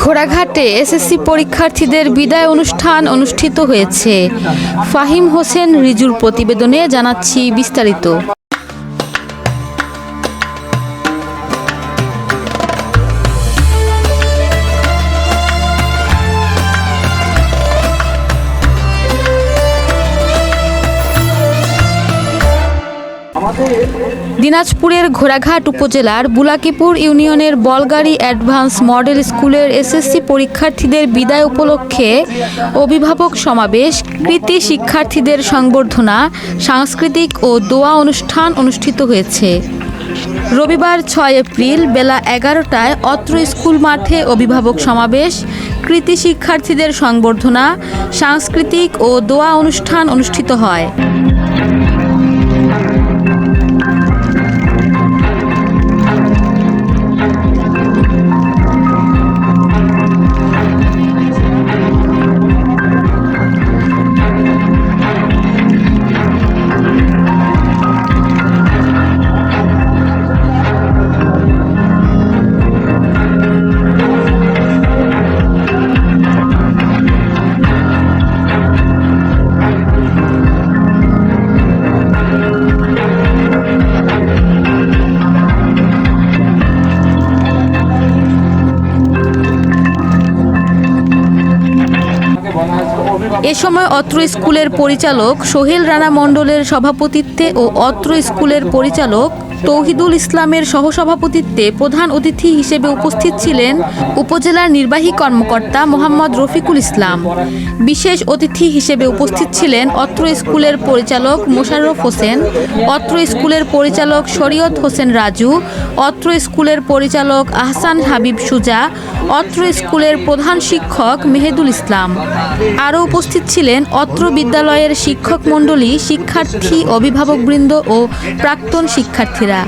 ঘোড়াঘাটে SSC পরীক্ষার্থীদের বিদায় অনুষ্ঠান অনুষ্ঠিত হয়েছে। ফাহিম হোসেন রিজুর প্রতিবেদনে জানাচ্ছি বিস্তারিত। দিনাজপুরের ঘোড়াঘাট উপজেলার বুলাকিপুর ইউনিয়নের বলগাড়ি অ্যাডভান্স মডেল স্কুলের এসএসসি পরীক্ষার্থীদের বিদায় উপলক্ষে অভিভাবক সমাবেশ, কৃতি শিক্ষার্থীদের সংবর্ধনা, সাংস্কৃতিক ও দোয়া অনুষ্ঠান অনুষ্ঠিত হয়েছে। রবিবার ছয় এপ্রিল বেলা এগারোটায় অত্র স্কুল মাঠে অভিভাবক সমাবেশ, কৃতি শিক্ষার্থীদের সংবর্ধনা, সাংস্কৃতিক ও দোয়া অনুষ্ঠান অনুষ্ঠিত হয়। এ সময় অত্র স্কুলের পরিচালক সোহেল রানা মণ্ডলের সভাপতিত্বে ও অত্র স্কুলের পরিচালক তৌহিদুল ইসলামের সহসভাপতিত্বে প্রধান অতিথি হিসেবে উপস্থিত ছিলেন উপজেলার নির্বাহী কর্মকর্তা মোহাম্মদ রফিকুল ইসলাম। বিশেষ অতিথি হিসেবে উপস্থিত ছিলেন অত্র স্কুলের পরিচালক মোশাররফ হোসেন, অত্র স্কুলের পরিচালক শরীয়ত হোসেন রাজু, অত্র স্কুলের পরিচালক আহসান হাবিব সুজা, অত্র স্কুলের প্রধান শিক্ষক মেহেদুল ইসলাম। আরও উপস্থিত ছিলেন অত্র বিদ্যালয়ের শিক্ষক মণ্ডলী শিক্ষার্থী অভিভাবকবৃন্দ ও প্রাক্তন শিক্ষার্থীরা।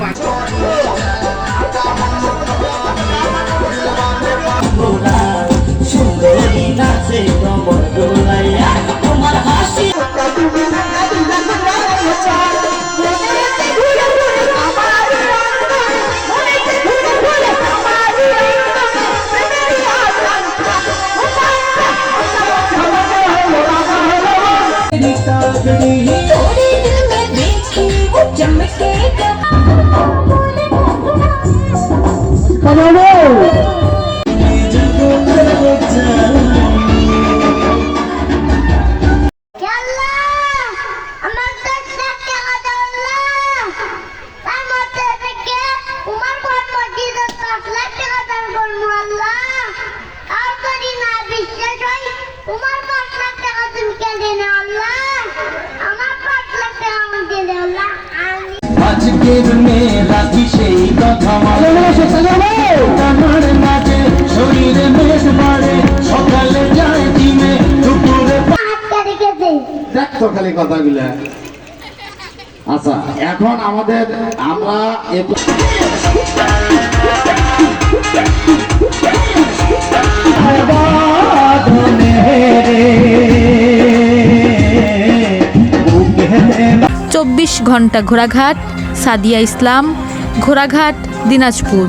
Come on, আজকের মেয়ে রাখি সেই কথা আমার মাঝে শরীরে মেঘ মারে সকালে যায় ডিমে দুপুরে দেখ তো খালি কথাগুলা। আচ্ছা এখন আমাদের আমরা চব্বিশ ঘণ্টা ঘোড়াঘাট সাদিয়া ইসলাম ঘোড়াঘাট দিনাজপুর।